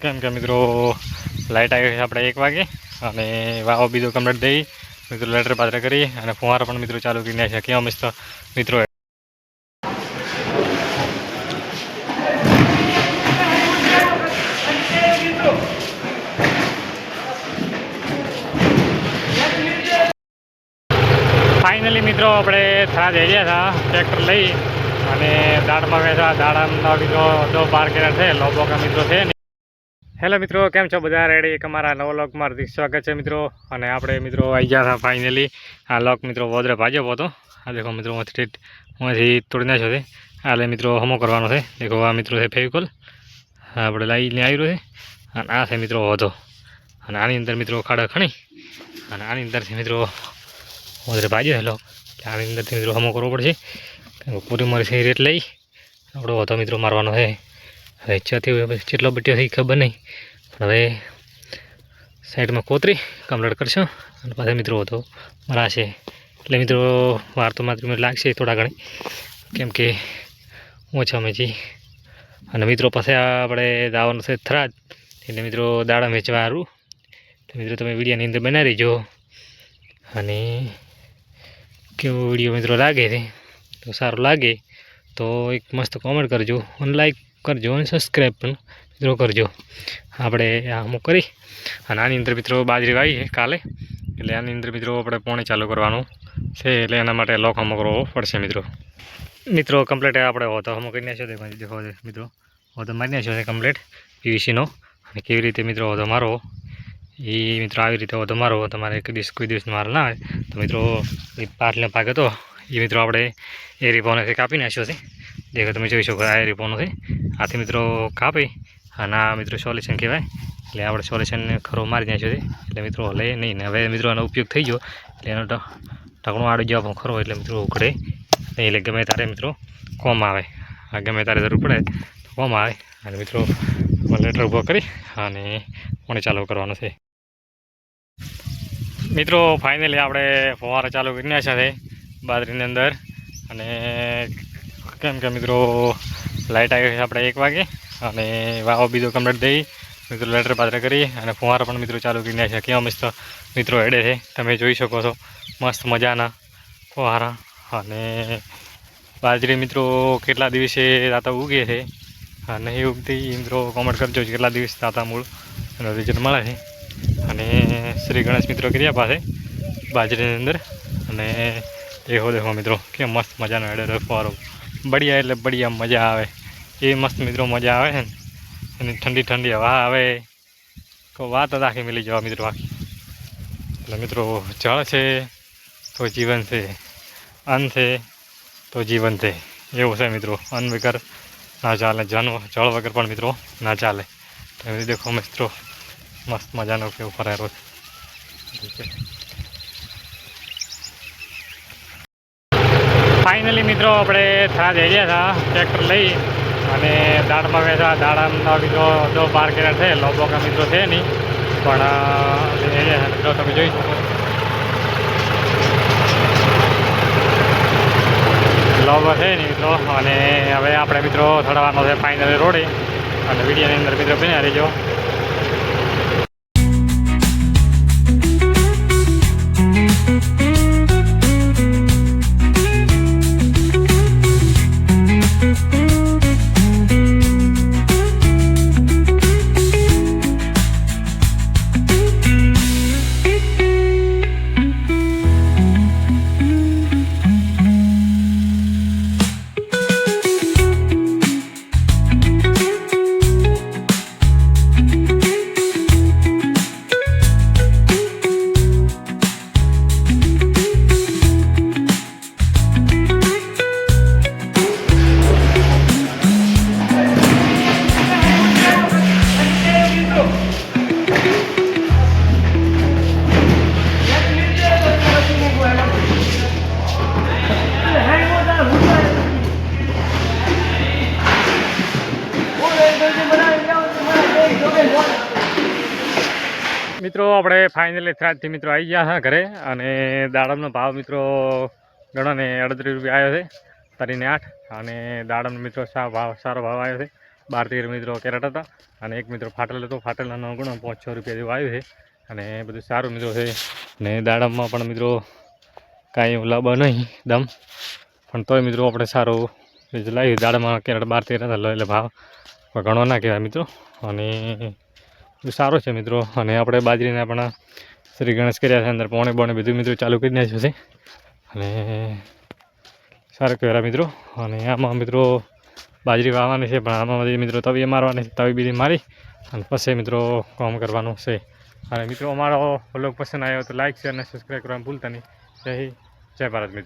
કેમ કે મિત્રો લાઇટ આવી છે આપણે એક વાગે અને વાવો બીજો કમ્પ્લેટ દઈ, મિત્રો લેટર પાત્ર કરી અને ફુવારા પણ મિત્રો ચાલુ કરી નાખ્યા. કેવા મસ્ત મિત્રો ફાઇનલી મિત્રો આપણે થરા જઈ ગયા હતા ટ્રેક્ટર લઈ અને દાડમાં બેઠા. દાડામાં મિત્રો દો બાર કર્યા છે લોબોકા મિત્રો છે હેલો મિત્રો, કેમ છો બધા? રેડી એક અમારા નવો લોક મારથી સ્વાગત છે મિત્રો. અને આપણે મિત્રો આવી ગયા હતા ફાઇનલી આ લોક મિત્રો વોદરે ભાજ્યો હતો આ દેખો મિત્રો હું હુંથી તોડી નાખ્યો છે. આ લે મિત્રો, હમો કરવાનો છે. દેખો, આ મિત્રો છે ફેવિકોલ આપણે લાવીને આવ્યું છે. અને આ છે મિત્રો વધો અને આની અંદર મિત્રો ખાડા ખણી. અને આની અંદરથી મિત્રો વધારે ભાજ્યો હેલો લોક આની અંદરથી મિત્રો હમો કરવો પડશે. પૂરી મારી રેટ લઈ. આપણો વધો મિત્રો મારવાનો છે. હવે ચાથી હવે જેટલો બટ્યો થઈ ખબર નહીં. પણ હવે સાઈડમાં કોતરી કમરડ કરશો. અને પાછા મિત્રો તો મરાશે એટલે મિત્રો વાર તો માત્ર મને લાગશે થોડા ઘણી. કેમ કે ઓછા મેચી અને મિત્રો પાસે આપણે દાવાનું છે થરાજ એટલે મિત્રો દાડા વેચવા સારું તો મિત્રો તમે વિડીયોની અંદર બનાવી દેજો. અને કેવો વીડિયો મિત્રો લાગે છે? તો સારું લાગે. તો એક મસ્ત કોમેન્ટ કરજો. અને લાઈક કરજો અને સબસ્ક્રાઈબ પણ મિત્રો કરજો. આપણે આ અમુક કરી. અને આની અંદર મિત્રો બાજરી વાવી કાલે. એટલે આની અંદર મિત્રો આપણે પોણી ચાલુ કરવાનું છે. એટલે એના માટે લોક અમુક કરવો પડશે મિત્રો. મિત્રો કમ્પ્લીટ આપણે હોતો અમુક કરી નાખ્યો દેખો દેખો મિત્રો, હોતો મારી નાખ્યો છે કમ્પ્લીટ પીવીસીનો અને કેવી રીતે મિત્રો હોતો મારો એ મિત્રો આવી રીતે હોતો મારો તમારે એક દિવસ, કોઈ દિવસ માર ના આવે. તો મિત્રો એ પાટલે ભાગ હતો એ મિત્રો આપણે એ રીપોનેથી કાપી નાખ્યો છે. દેખો તમે જોઈ શકો આ રીપોનો છે. આથી મિત્રો કાપી અને આ મિત્રો સોલ્યુશન કહેવાય. એટલે આપણે સોલ્યુશનને ખરો મારી નાખ્યો સુધી એટલે મિત્રો લે નહીં ને હવે મિત્રો આનો ઉપયોગ થઈ ગયો. એટલે એનો ઢ- આડો આડી જવા ખરો એટલે મિત્રો ઉઘડે નહીં. એટલે ગમે તારે મિત્રો કોમ આવે. આ ગમે ત્યારે જરૂર પડે તો કોમ આવે. અને મિત્રો લેટર ઊભો કરી અને પણ ચાલુ કરવાનું છે. મિત્રો ફાઇનલી આપણે ફવારા ચાલુ કરી નાખ્યા છે. બાજરીની અંદર. અને કેમ કે મિત્રો લાઇટ આવી છે આપણે એક વાગે. અને વાવો બીજો કમ્પ્લીટ દઈ. મિત્રો લેટર પાત્ર કરી અને ફુવારા પણ મિત્રો ચાલુ કરી નાખ્યા. કેવા મસ્ત મિત્રો હેડે છે. તમે જોઈ શકો છો. મસ્ત મજાના ફુવારા. અને બાજરી મિત્રો કેટલા દિવસે તાતા ઉગે છે? અને એ ઉગતી. મિત્રો કોમેન્ટ કરજો કેટલા દિવસ તાતા મૂળ. એનો રિઝલ્ટ મળે છે. અને શ્રી ગણેશ મિત્રો કર્યા પાસે બાજરીની અંદર. અને દેહો દેહો મિત્રો, કેમ મસ્ત મજાનો હેડે ફુવારો. બઢિયા એટલે બઢિયા મજા આવે. એ મસ્ત મિત્રો મજા આવે છે ને? એની ઠંડી ઠંડી હવા આવે. તો વાત જ આખી મિલી જવા મિત્રો આખી. એટલે મિત્રો, જળ છે તો જીવન છે, અન્ન છે તો જીવન છે. એવું છે મિત્રો, અન્ન વગર ના ચાલે, જન જળ વગર પણ મિત્રો ના ચાલે. તો એવી દેખો મિત્રો, મસ્ત મજાનો કેવું ફરાયેલો છે. ફાઇનલી મિત્રો આપણે થરા જઈ ગયા હતા, ટ્રેક્ટર લઈ અને દાડમાં બેઠા, દાડામાં બીજો જો બાર કર્યા છે, લોબોકા મિત્રો છે નહીં, પણ મિત્રો તમે જોઈ શકો. લોબો છે નહીં મિત્રો, અને હવે આપણે મિત્રો થડવાનો છે ફાઇનલી રોડે, અને વિડીયોની અંદર મિત્રો બન્યા રહેજો. મિત્રો, આપણે ફાઇનલી થરાદથી મિત્રો આવી ગયા હા ઘરે અને દાડમનો ભાવ મિત્રો ગણો ને અડત્રીસ રૂપિયા આવ્યો છે, તરીને આઠ. અને દાડમનો મિત્રો સા ભાવ, સારો ભાવ આવ્યો છે. બાર તેર મિત્રો કેરેટ હતા અને એક મિત્રો ફાટેલ હતો. ફાટેલાનો ગુણો પાંચ છ રૂપિયા જેવું આવ્યું છે. અને બધું સારું મિત્રો છે. ને દાડમમાં પણ મિત્રો કાંઈ લાંબા નહીં, દમ. પણ તોય મિત્રો આપણે સારું લાવ્યું. દાડમમાં કેરેટ બાર તેર હતા એટલે ભાવ ઘણો ના કહેવાય મિત્રો. અને સારું છે મિત્રો. અને આપણે બાજરીને પણ શ્રી ગણેશ કર્યા છે અંદર પોણે બોણે બધું મિત્રો ચાલુ કરી નાખ્યું છે. અને સારું કહેવાય મિત્રો. અને આમાં મિત્રો બાજરી વાવવાની છે, પણ આમાં બધી મિત્રો તવીએ મારવાની છે, તવી બીજી મારી અને પછી મિત્રો કામ કરવાનું છે. અને મિત્રો અમારો વ્લોગ પસંદ આવ્યો તો લાઈક શેર અને સબસ્ક્રાઈબ કરવાનું ભૂલતા નહીં. જય જય ભારત મિત્રો.